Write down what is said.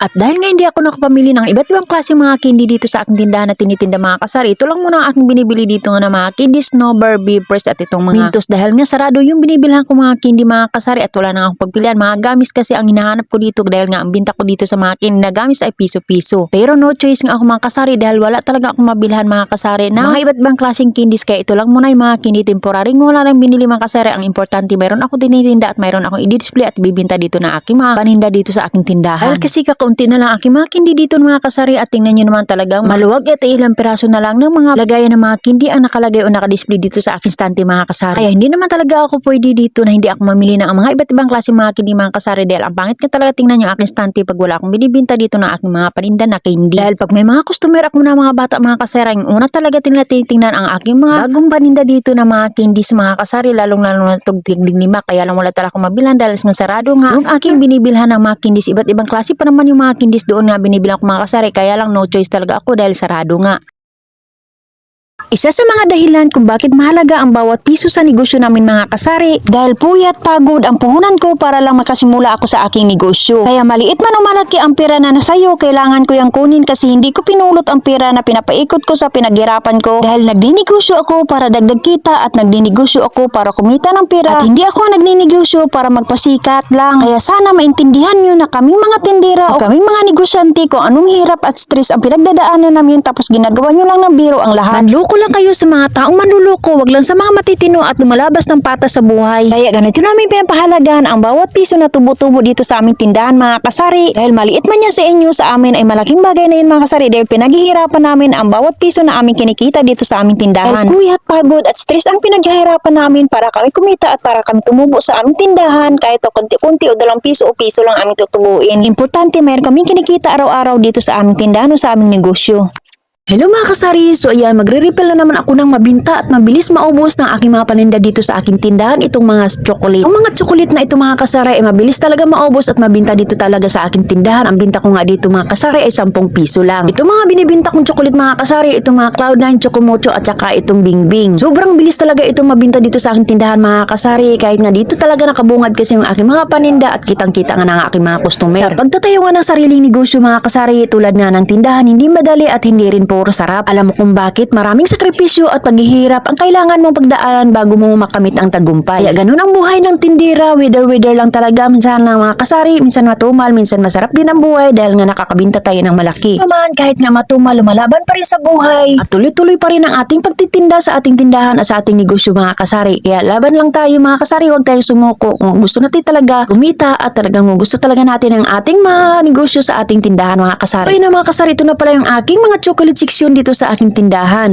At dahil nga hindi ako nakapamili ng iba't ibang klase mga candy dito sa aking tindahan na tinitinda mga kasari, ito lang muna ang aking binibili dito nga na mga candy, snow, Barbie, first at itong mga Mintos. Dahil nga sarado yung binibilhan ko mga candy mga kasari at wala na akong pagpilian. Mga gamis kasi ang hinahanap ko dito dahil nga ang binta ko dito sa mga candy na gamis ay piso-piso. Pero no choice nga ako mga kasari dahil wala talaga akong mabilhan mga kasari na mga iba't ibang klaseng candies kaya ito lang muna yung mga candy temporary. Wala lang binili mga kasari. Ang importante mayroon ako tinitinda at mayroon akong i-display at bibinta dito na aking mga paninda dito sa aking tindahan. Dahil kasi kakaunti na lang aking mga kindi dito mga kasari at tingnan nyo naman talagang maluwag at ilang piraso na lang ng mga lagayan ng mga kindi ang nakalagay o nakadisplay dito sa aking stante mga kasari. Kaya hindi naman talaga ako pwede dito na hindi ako mamili ng mga iba't ibang klase mga kindi mga kasari dahil ang pangit nga talaga tingnan yung aking stante pag wala akong binibinta dito ng aking mga paninda na kindi. Dahil pag may mga customer ako na mga bata mga kasari, ang una talaga tingnan titingnan ang aking mga bagong paninda dito na mga kindi sa mga kasari lalong lalo na itong tiglinima kaya lang wala talaga akong mabilan dahil nga sarado nga. Yung aking binibilhan ng mga kindis iba't ibang klase pa naman yung mga kindis doon nga binibilang ko mga kasari kaya lang no choice talaga ako dahil sarado nga. Isa sa mga dahilan kung bakit mahalaga ang bawat piso sa negosyo namin mga kasari dahil puyat pagod ang puhunan ko para lang makasimula ako sa aking negosyo. Kaya maliit man o malaki ang pera na nasayo, kailangan ko yung kunin kasi hindi ko pinulot ang pera na pinapaikot ko sa pinaghirapan ko dahil nagninegosyo ako para dagdag kita at nagninegosyo ako para kumita ng pera at hindi ako nagninegosyo para magpasikat lang. Kaya sana maintindihan nyo na kaming mga tindera o kaming mga negosyante kung anong hirap at stress ang pinagdadaanan namin tapos ginagawa nyo lang ng biro ang lahat. Manloko lang kayo sa mga taong manluloko, wag lang sa mga matitino at lumalabas ng patas sa buhay. Kaya ganito namin pinapahalagan ang bawat piso na tubo-tubo dito sa aming tindahan mga kasari. Dahil maliit man yan sa inyo, sa amin ay malaking bagay na yun mga kasari dahil pinaghihirapan namin ang bawat piso na aming kinikita dito sa aming tindahan. Dahil kuyat, pagod at stress ang pinaghihirapan namin para kami kumita at para kami tumubo sa aming tindahan kahit o konti-konti o dalang piso o piso lang aming tutubuin. Importante mayroon kaming kinikita araw-araw dito sa aming tindahan o sa aming negosyo. Hello mga kasari! So ayan, magre-refill na naman ako ng mabinta at mabilis maubos ng aking mga paninda dito sa aking tindahan itong mga chocolate. Ang mga chocolate na ito mga kasari ay mabilis talaga maubos at mabinta dito talaga sa aking tindahan. Ang binta ko nga dito mga kasari ay 10 piso lang. Ito mga binibinta kong chocolate mga kasari, itong mga Cloud9, Chocomocho at saka itong Bingbing. Sobrang bilis talaga itong mabinta dito sa aking tindahan mga kasari kahit nga dito talaga nakabungad kasi yung aking mga paninda at kitang-kita nga ng aking mga customer. Sa pagtatayo nga ng sariling negosyo mga kasari tulad nga ng tindahan hindi madali at hindi rin puro sarap. Alam mo kung bakit maraming sakripisyo at paghihirap ang kailangan mong pagdaanan bago mo makamit ang tagumpay. Kaya ganun ang buhay ng tindira, wither-wither lang talaga. Minsan lang mga kasari, minsan matumal, minsan masarap din ang buhay dahil nga nakakabinta tayo ng malaki. Naman kahit nga matumal, lumalaban pa rin sa buhay. At tuloy-tuloy pa rin ang ating pagtitinda sa ating tindahan at sa ating negosyo mga kasari. Kaya laban lang tayo mga kasari, huwag tayong sumuko. Kung gusto natin talaga kumita at talagang gusto talaga natin ang ating mga negosyo sa ating tindahan mga kasari. Ayun na mga kasari, ito na pala yung aking mga chocolate section dito sa aking tindahan.